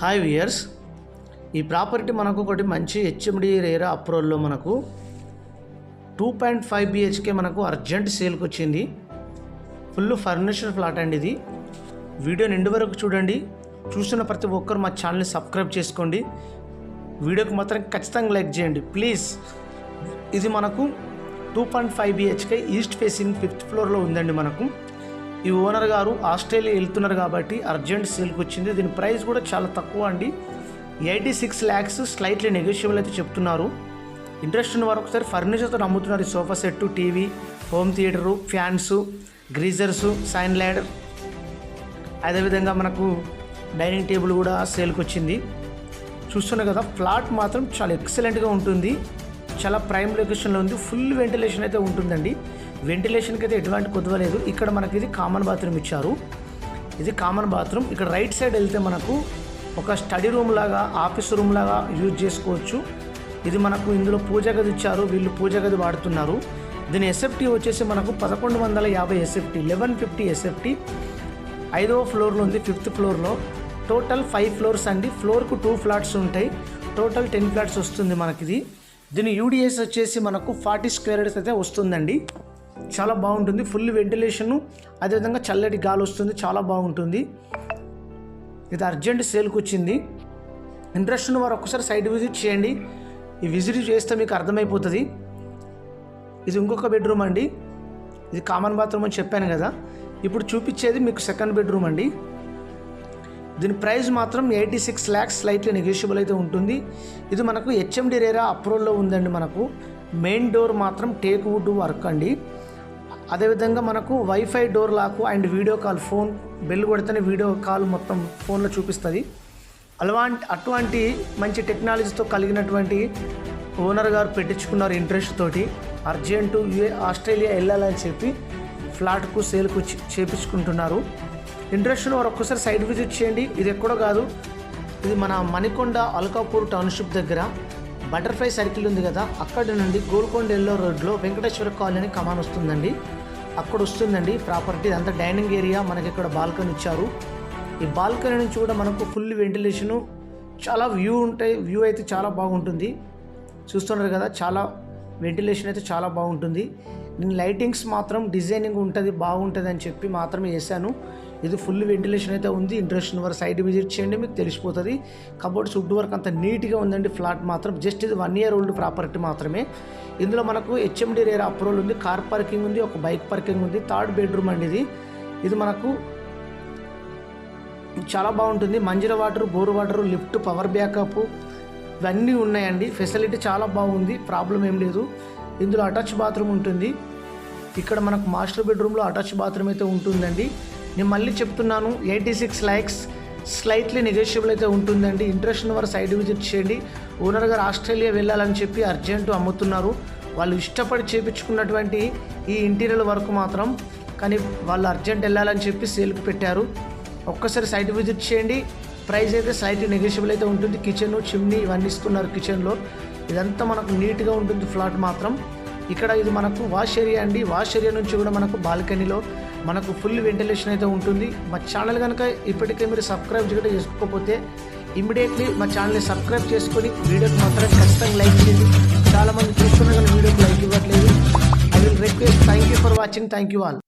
Hi viewers ఈ property మనకు ఒకటి మంచి హెచ్ఎండి రేరా అప్రోల్లో మనకు టూ పాయింట్ ఫైవ్ బిహెచ్కే మనకు అర్జెంట్ సేల్కి వచ్చింది. ఫుల్ ఫర్నిచర్ ఫ్లాట్ అండి ఇది. వీడియో నిండు వరకు చూడండి. చూస్తున్న ప్రతి ఒక్కరు మా ఛానల్ని సబ్స్క్రైబ్ చేసుకోండి. వీడియోకి మాత్రం ఖచ్చితంగా లైక్ చేయండి. ప్లీజ్. ఇది మనకు two point five BHK east facing fifth ఫ్లోర్లో ఉందండి మనకు. ఈ ఓనర్ గారు ఆస్ట్రేలియా వెళ్తున్నారు కాబట్టి అర్జెంట్ సేల్కి వచ్చింది. దీని ప్రైస్ కూడా చాలా తక్కువ అండి. Eighty six lakhs slightly negotiable అయితే చెప్తున్నారు. ఇంట్రెస్ట్ ఉన్న వారు ఒకసారి ఫర్నిచర్తో అమ్ముతున్నారు. ఈ sofa set TV home theatre fans geysers sign ladder అదేవిధంగా మనకు డైనింగ్ టేబుల్ కూడా సేల్కి వచ్చింది. చూస్తున్నారు కదా ఫ్లాట్ మాత్రం చాలా ఎక్సలెంట్గా ఉంటుంది. చాలా ప్రైమ్ లొకేషన్లో ఉంది. ఫుల్ వెంటిలేషన్ అయితే ఉంటుందండి. వెంటిలేషన్కి అయితే ఎటువంటి కుదవలేదు ఇక్కడ మనకి ఇది కామన్ బాత్రూమ్ ఇచ్చారు. ఇది కామన్ బాత్రూమ్ ఇక్కడ రైట్ సైడ్ వెళ్తే మనకు ఒక స్టడీ రూమ్ లాగా ఆఫీస్ రూమ్ లాగా యూజ్ చేసుకోవచ్చు. ఇది మనకు ఇందులో పూజ గది ఇచ్చారు. వీళ్ళు పూజ గది వాడుతున్నారు. దీని ఎస్ఎఫ్టీ వచ్చేసి మనకు పదకొండు వందల యాభై ఎస్ఎఫ్టీ లెవెన్ ఫిఫ్టీ ఎస్ఎఫ్టీ ఐదవ ఫ్లోర్లో ఉంది ఫిఫ్త్ ఫ్లోర్లో టోటల్ ఫైవ్ ఫ్లోర్స్ అండి. ఫ్లోర్కు టూ ఫ్లాట్స్ ఉంటాయి. టోటల్ టెన్ ఫ్లాట్స్ వస్తుంది మనకిది. దీని యూడిఎస్ వచ్చేసి మనకు ఫార్టీ స్క్వేర్ యార్డ్స్ అయితే వస్తుందండి. చాలా బాగుంటుంది ఫుల్ వెంటిలేషన్ అదేవిధంగా చల్లటి గాలి వస్తుంది చాలా బాగుంటుంది. ఇది అర్జెంట్ సేల్కి వచ్చింది. ఇంట్రెస్ట్ ఉన్న వారు ఒక్కసారి సైట్ విజిట్ చేయండి. ఈ విజిట్ చేస్తే మీకు అర్థమైపోతుంది. ఇది ఇంకొక బెడ్రూమ్ అండి. ఇది కామన్ బాత్రూమ్ అని చెప్పాను కదా. ఇప్పుడు చూపించేది మీకు సెకండ్ బెడ్రూమ్ అండి. దీని ప్రైస్ మాత్రం eighty six lakhs slightly negotiable అయితే ఉంటుంది. ఇది మనకు హెచ్ఎండి రేరా అప్రోల్లో ఉందండి మనకు. మెయిన్ డోర్ మాత్రం టేక్ వుడ్ వర్క్ అండి. అదేవిధంగా మనకు WiFi door lock and video call phone bell కొడితేనే వీడియో కాల్ మొత్తం ఫోన్లో చూపిస్తుంది. అలాంటి అటువంటి మంచి టెక్నాలజీతో కలిగినటువంటి ఓనర్ గారు పెట్టించుకున్నారు ఇంట్రెస్ట్ తోటి. అర్జెంటు యూఏ ఆస్ట్రేలియా వెళ్ళాలని చెప్పి ఫ్లాట్కు సేల్కు చేపించుకుంటున్నారు. ఇంట్రెస్ట్ వారు ఒక్కసారి సైడ్ విజిట్ చేయండి. ఇది ఎక్కడో కాదు. ఇది మన మణికొండ అల్కాపూర్ టౌన్షిప్ దగ్గర. బటర్ఫ్లై సర్కిల్ ఉంది కదా అక్కడి నుండి గోల్కొండ ఎల్లో రోడ్లో వెంకటేశ్వర కాలనీ కమాన్ వస్తుందండి. అక్కడ వస్తుందండి ప్రాపర్టీ. అంతా డైనింగ్ ఏరియా. మనకి ఇక్కడ బాల్కనీ ఇచ్చారు. ఈ బాల్కనీ నుంచి కూడా మనకు ఫుల్ వెంటిలేషను. చాలా వ్యూ ఉంటాయి. వ్యూ అయితే చాలా బాగుంటుంది. చూస్తున్నారు కదా చాలా వెంటిలేషన్ అయితే చాలా బాగుంటుంది. నేను లైటింగ్స్ మాత్రం డిజైనింగ్ ఉంటుంది బాగుంటుంది అని చెప్పి మాత్రమే వేసాను ఇది ఫుల్ వెంటిలేషన్ అయితే ఉంది. ఇంట్రెస్ట్ ఉన్న వారు సైడ్ విజిట్ చేయండి మీకు తెలిసిపోతుంది. కబోర్డ్స్ వుడ్ వర్క్ అంత నీట్గా ఉందండి ఫ్లాట్ మాత్రం. జస్ట్ ఇది వన్ ఇయర్ ఓల్డ్ ప్రాపర్టీ మాత్రమే. ఇందులో మనకు హెచ్ఎండి రేర్ అప్రూవల్ ఉంది కార్ పార్కింగ్ ఉంది ఒక బైక్ పార్కింగ్ ఉంది థర్డ్ బెడ్రూమ్ అండి ఇది. ఇది మనకు చాలా బాగుంటుంది. Manjeera water bore water lift power backup ఇవన్నీ ఉన్నాయండి. ఫెసిలిటీ చాలా బాగుంది ప్రాబ్లం ఏం లేదు. ఇందులో అటాచ్ బాత్రూమ్ ఉంటుంది. ఇక్కడ మనకు మాస్టర్ బెడ్రూమ్లో అటాచ్ బాత్రూమ్ అయితే ఉంటుందండి. నేను మళ్ళీ చెప్తున్నాను eighty six lakhs slightly negotiable అయితే ఉంటుందండి. ఇంట్రెస్ట్ ఉన్న వారు సైడ్ విజిట్ చేయండి. ఓనర్ గారు ఆస్ట్రేలియా వెళ్ళాలని చెప్పి అర్జెంటు అమ్ముతున్నారు. వాళ్ళు ఇష్టపడి చేపించుకున్నటువంటి ఈ ఇంటీరియర్ వర్క్ మాత్రం కానీ వాళ్ళు అర్జెంట్ వెళ్ళాలని చెప్పి సేల్కి పెట్టారు. ఒక్కసారి సైట్ విజిట్ చేయండి. ప్రైస్ అయితే సైట్ నెగోషియబుల్ అయితే ఉంటుంది. కిచెన్ చిమ్నీ ఇవన్నీ ఇస్తున్నారు కిచెన్లో. ఇదంతా మనకు నీట్గా ఉంటుంది ఫ్లాట్ మాత్రం. ఇక్కడ ఇది మనకు వాష్ ఏరియా అండి. వాష్ ఏరియా నుంచి కూడా మనకు బాల్కనీలో మనకు ఫుల్ వెంటిలేషన్ అయితే ఉంటుంది. మా ఛానల్ కనుక ఇప్పటికే మీరు సబ్స్క్రైబ్ చేయడం చేసుకోకపోతే ఇమీడియట్లీ మా ఛానల్ని సబ్స్క్రైబ్ చేసుకొని వీడియోకి మాత్రం ఖచ్చితంగా లైక్ చేయండి. చాలామంది చూస్తున్నారు కానీ వీడియోకి లైక్ ఇవ్వట్లేదు. I will request thank you for watching thank you all.